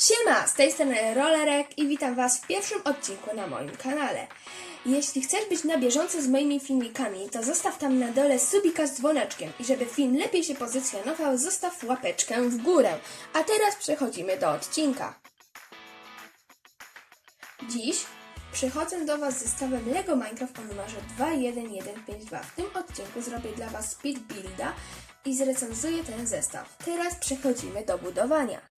Siema, z tej strony Rollerek i witam Was w pierwszym odcinku na moim kanale. Jeśli chcesz być na bieżąco z moimi filmikami, to zostaw tam na dole subika z dzwoneczkiem i żeby film lepiej się pozycjonował, zostaw łapeczkę w górę. A teraz przechodzimy do odcinka. Dziś przychodzę do Was z zestawem LEGO Minecraft o numerze 21152. W tym odcinku zrobię dla Was speed builda i zrecenzuję ten zestaw. Teraz przechodzimy do budowania.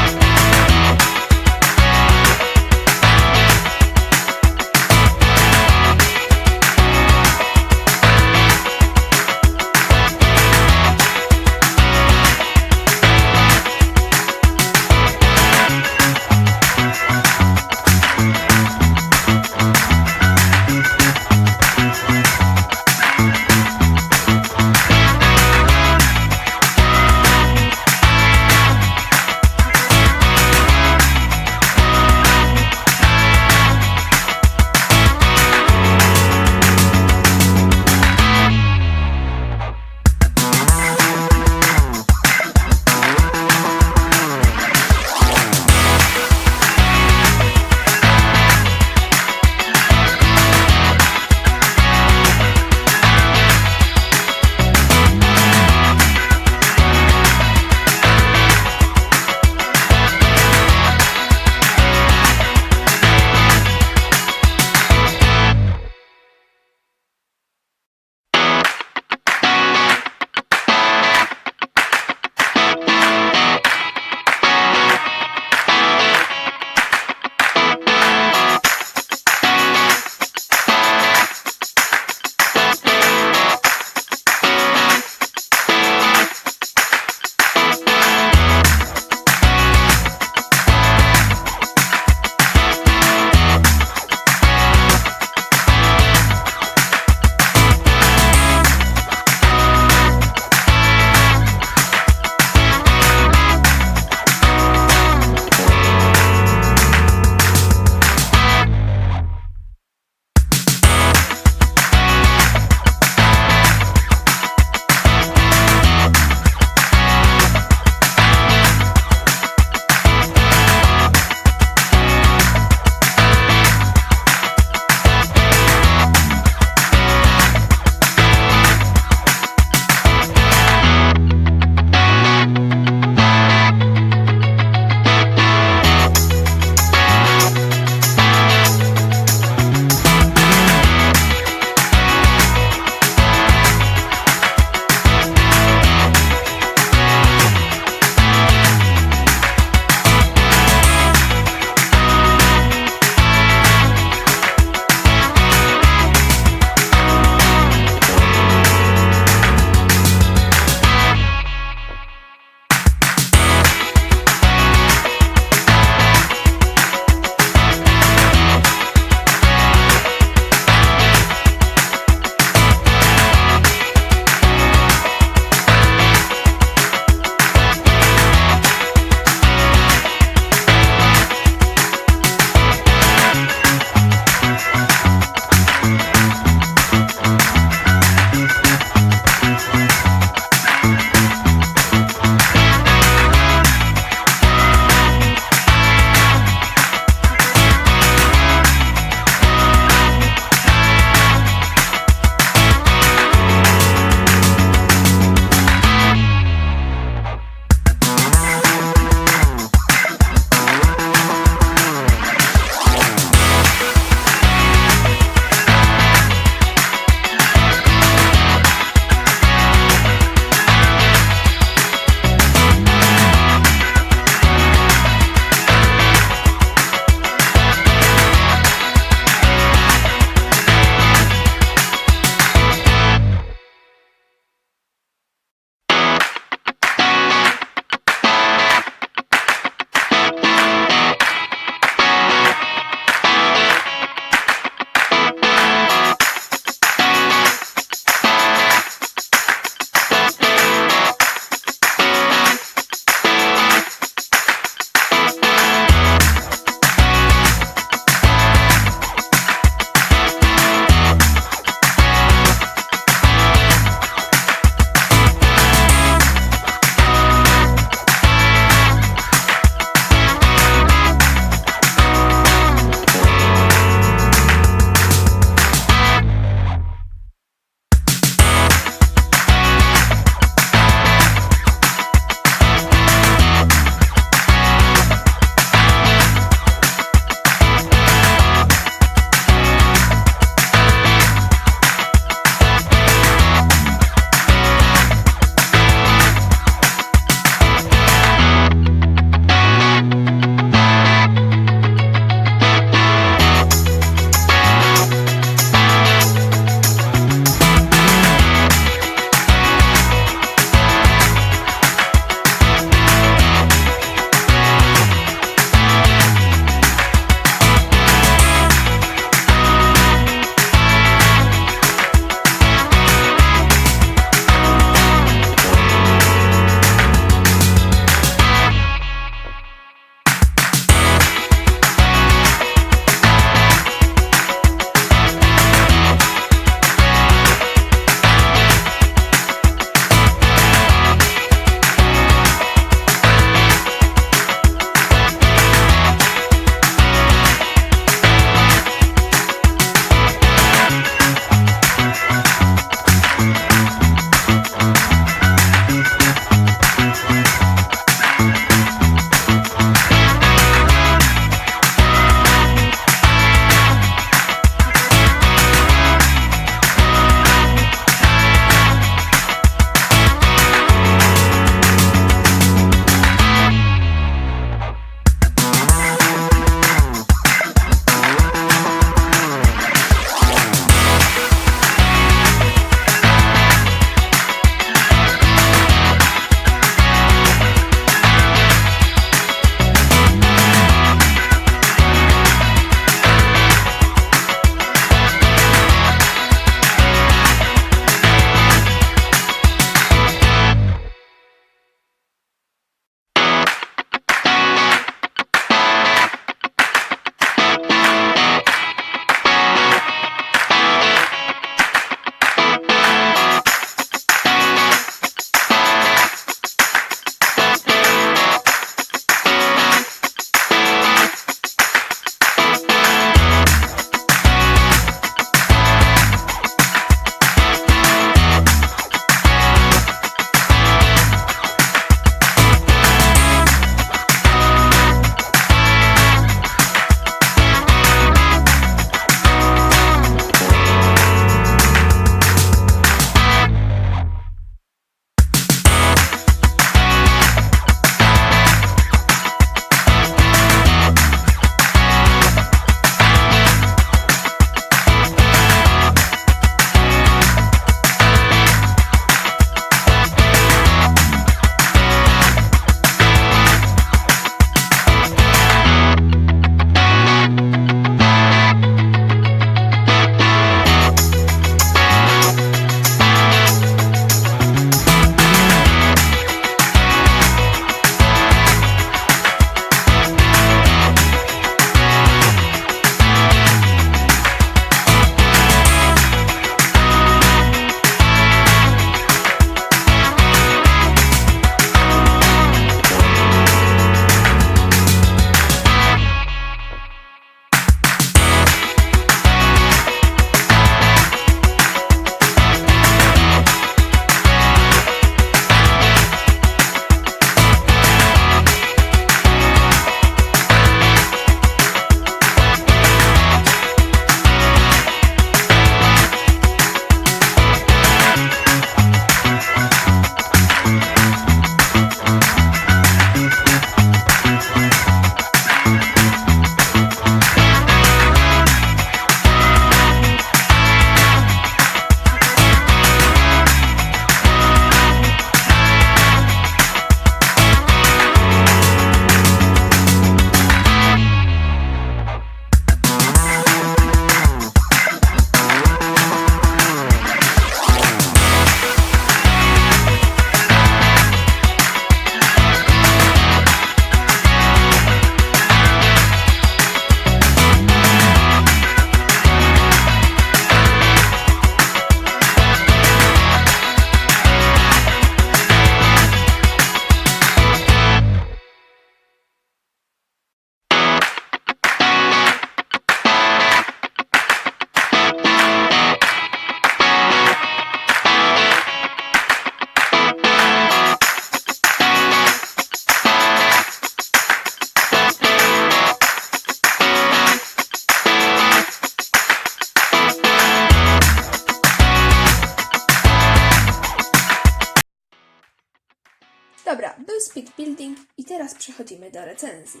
Do recenzji.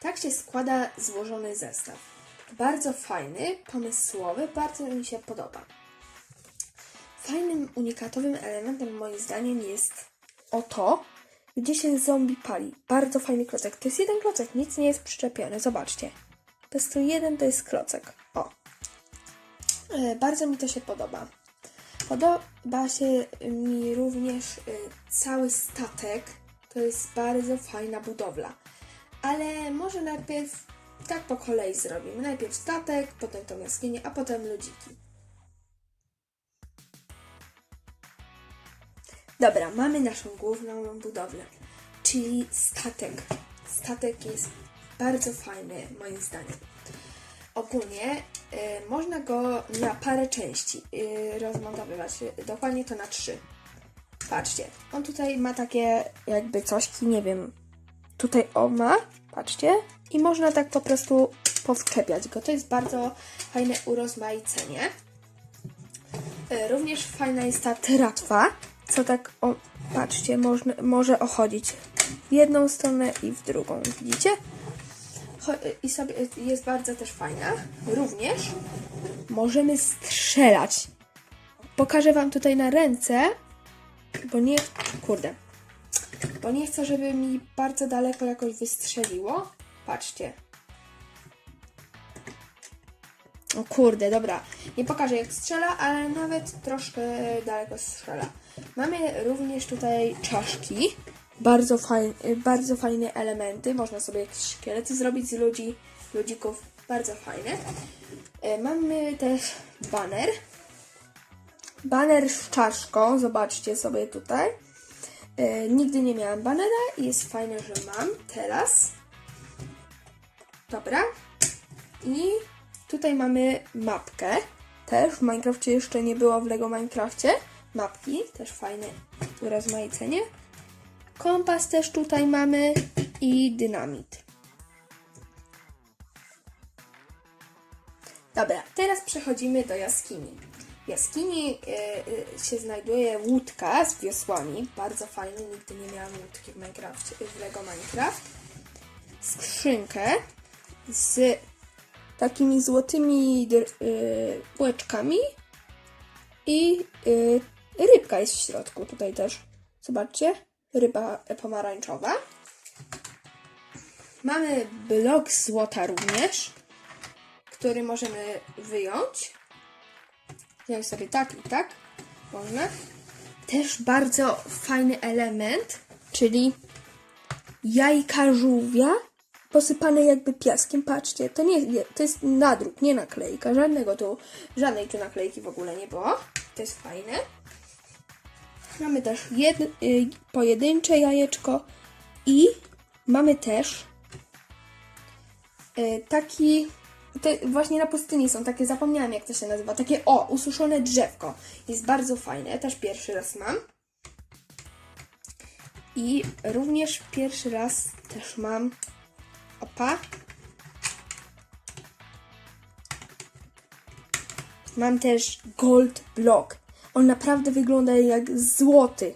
Tak się składa złożony zestaw. Bardzo fajny, pomysłowy, bardzo mi się podoba. Fajnym, unikatowym elementem moim zdaniem jest oto, gdzie się zombie pali. Bardzo fajny klocek. To jest jeden klocek, nic nie jest przyczepione. Zobaczcie. Po prostu jeden to jest klocek. O. E, bardzo mi to się podoba. Podoba się mi również y, cały statek. To jest bardzo fajna budowla. Ale może najpierw tak po kolei zrobimy. Najpierw statek, potem tą jaskinię, a potem ludziki. Dobra, mamy naszą główną budowlę, czyli statek. Statek jest bardzo fajny, moim zdaniem. Ogólnie y, można go na parę części y, rozmontowywać, y, dokładnie to na trzy. Patrzcie, on tutaj ma takie jakby cośki, nie wiem, tutaj o ma, patrzcie, i można tak po prostu powczepiać go. To jest bardzo fajne urozmaicenie. Y, Również fajna jest ta tratwa, co tak, o, patrzcie, może ochodzić w jedną stronę i w drugą, widzicie? Cho- I sobie jest bardzo też fajna. Również możemy strzelać. Pokażę Wam tutaj na ręce, bo nie, kurde, bo nie chcę, żeby mi bardzo daleko jakoś wystrzeliło. Patrzcie. O kurde, dobra. Nie pokażę jak strzela, ale nawet troszkę daleko strzela. Mamy również tutaj czaszki. Bardzo, fajne, bardzo fajne elementy. Można sobie jakieś szkielety zrobić z ludzi, ludzików. Bardzo fajne. E, Mamy też baner. Baner z czaszką. Zobaczcie sobie tutaj. E, Nigdy nie miałam banera i jest fajne, że mam teraz. Dobra. I tutaj mamy mapkę. Też w Minecrafcie jeszcze nie było w Lego Minecrafcie. Mapki, też fajne urozmaicenie. Kompas też tutaj mamy i dynamit. Dobra, teraz przechodzimy do jaskini. Jaskini y, y, się znajduje łódka z wiosłami. Bardzo fajny, nigdy nie miałam łódki w, Minecrafcie, w Lego Minecraft. Skrzynkę z takimi złotymi y, bułeczkami i rybka jest w środku tutaj też. Zobaczcie, ryba pomarańczowa. Mamy blok złota również, który możemy wyjąć. Wziąć sobie tak i tak. Można. Też bardzo fajny element, czyli jajka żółwia posypane jakby piaskiem. Patrzcie, to nie- to jest nadruk, nie naklejka. Żadnego tu, żadnej tu naklejki w ogóle nie było. To jest fajne. Mamy też jed, y, pojedyncze jajeczko i mamy też y, taki te właśnie na pustyni są takie, zapomniałam jak to się nazywa, takie o, ususzone drzewko. Jest bardzo fajne, też pierwszy raz mam. I również pierwszy raz też mam opa. Mam też gold block. On naprawdę wygląda jak złoty.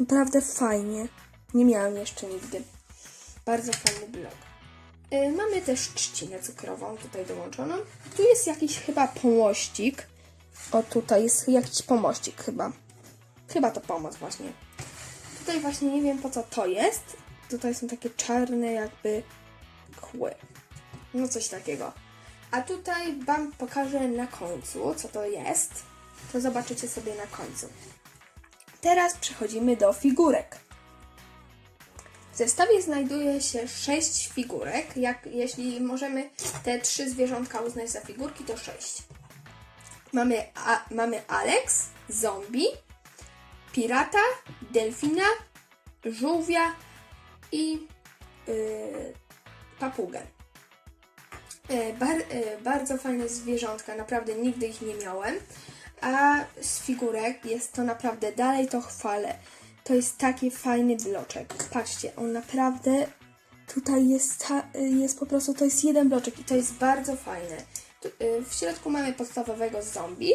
Naprawdę fajnie. Nie miałam jeszcze nigdy. Bardzo fajny blok. Y, Mamy też trzcinę cukrową tutaj dołączoną. Tu jest jakiś chyba pomościk. O, tutaj jest jakiś pomościk chyba. Chyba to pomoc właśnie. Tutaj właśnie nie wiem po co to jest. Tutaj są takie czarne jakby kły. No coś takiego. A tutaj Wam pokażę na końcu, co to jest. To zobaczycie sobie na końcu. Teraz przechodzimy do figurek. W zestawie znajduje się sześć figurek. Jak, jeśli możemy te trzy zwierzątka uznać za figurki, to sześć. Mamy, a, mamy Alex, zombie, pirata, delfina, żółwia i yy, papugę. E, Bar, e, bardzo fajne zwierzątka, naprawdę nigdy ich nie miałem. A z figurek jest to naprawdę, dalej to chwalę. To jest taki fajny bloczek. Patrzcie, on naprawdę tutaj jest, e, jest po prostu, to jest jeden bloczek i to jest bardzo fajne. E, w środku mamy podstawowego zombie.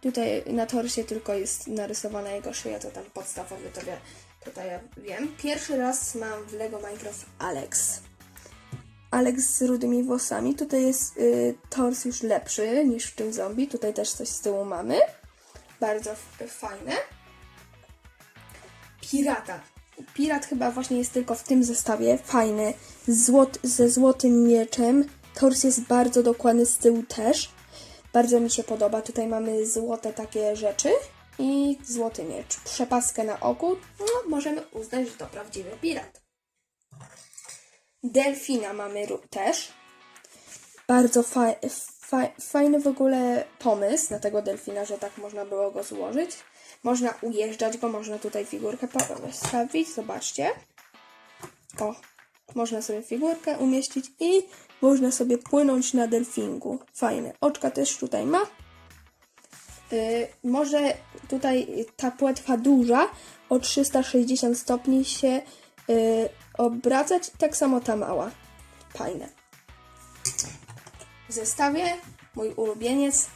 Tutaj na torsie tylko jest narysowana jego szyja, to tam podstawowy to, wie, Tutaj ja wiem. Pierwszy raz mam w Lego Minecraft Alex. Alex z rudymi włosami. Tutaj jest y, tors już lepszy niż w tym zombie. Tutaj też coś z tyłu mamy. Bardzo fajne. Pirata. Pirat chyba właśnie jest tylko w tym zestawie. Fajny. Złot, ze złotym mieczem. Tors jest bardzo dokładny z tyłu też. Bardzo mi się podoba. Tutaj mamy złote takie rzeczy i złoty miecz. Przepaskę na oku. No, możemy uznać, że to prawdziwy pirat. Delfina mamy też. Bardzo fa- fa- fajny w ogóle pomysł na tego delfina, że tak można było go złożyć. Można ujeżdżać go, można tutaj figurkę postawić, zobaczcie. O, można sobie figurkę umieścić i można sobie płynąć na delfingu. Fajne. Oczka też tutaj ma. Y, może tutaj ta płetwa duża o 360 stopni się y, obracać, tak samo ta mała. Fajne. W zestawie mój ulubieniec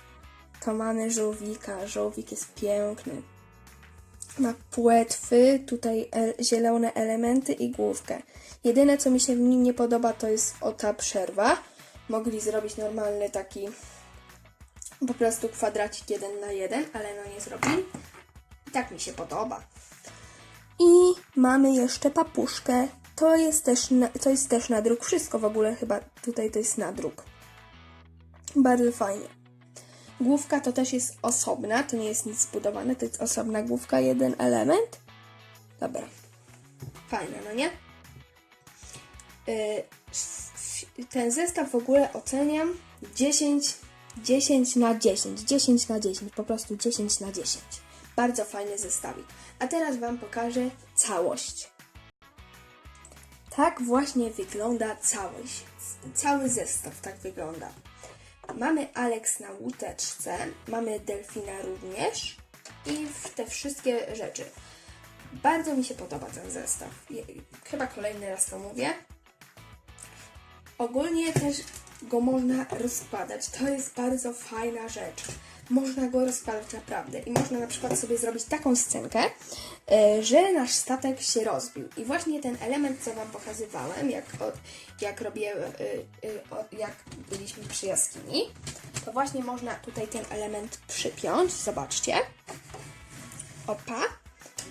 to mamy żółwika. Żółwik jest piękny. Ma płetwy, tutaj el- zielone elementy i główkę. Jedyne co mi się w nim nie podoba to jest o ta przerwa. Mogli zrobić normalny taki po prostu kwadracik jeden na jeden, ale no nie zrobili. I tak mi się podoba. I mamy jeszcze papuszkę. To jest też na, to jest też nadruk. Wszystko w ogóle chyba tutaj to jest nadruk. Bardzo fajnie. Główka to też jest osobna, to nie jest nic zbudowane, to jest osobna główka, jeden element. Dobra. Fajne, no nie? S- ten zestaw w ogóle oceniam 10, 10 na 10, 10 na 10, po prostu 10 na 10. Bardzo fajny zestawik. A teraz Wam pokażę całość. Tak właśnie wygląda całość. Cały zestaw tak wygląda. Mamy Alex na łuteczce, mamy delfina również i w te wszystkie rzeczy. Bardzo mi się podoba ten zestaw. Chyba kolejny raz to mówię. Ogólnie też go można rozkładać. To jest bardzo fajna rzecz. Można go rozkładać naprawdę. I można na przykład sobie zrobić taką scenkę, e, że nasz statek się rozbił. I właśnie ten element, co Wam pokazywałem, jak, jak robię, e, e, jak byliśmy przy jaskini, to właśnie można tutaj ten element przypiąć. Zobaczcie. Opa.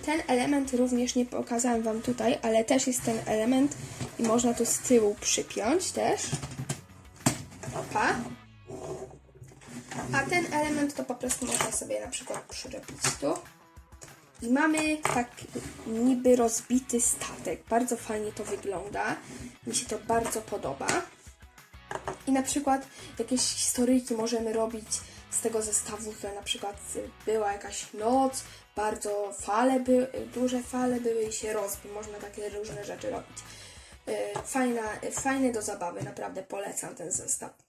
Ten element również nie pokazałem Wam tutaj, ale też jest ten element i można tu z tyłu przypiąć też. Opa. A ten element to po prostu można sobie na przykład przyczepić tu. I mamy tak niby rozbity statek. Bardzo fajnie to wygląda. Mi się to bardzo podoba. I na przykład jakieś historyjki możemy robić z tego zestawu, że na przykład była jakaś noc, bardzo fale, by, duże fale były i się rozbił. Można takie różne rzeczy robić. Yy, Fajna, fajny do zabawy, naprawdę polecam ten zestaw.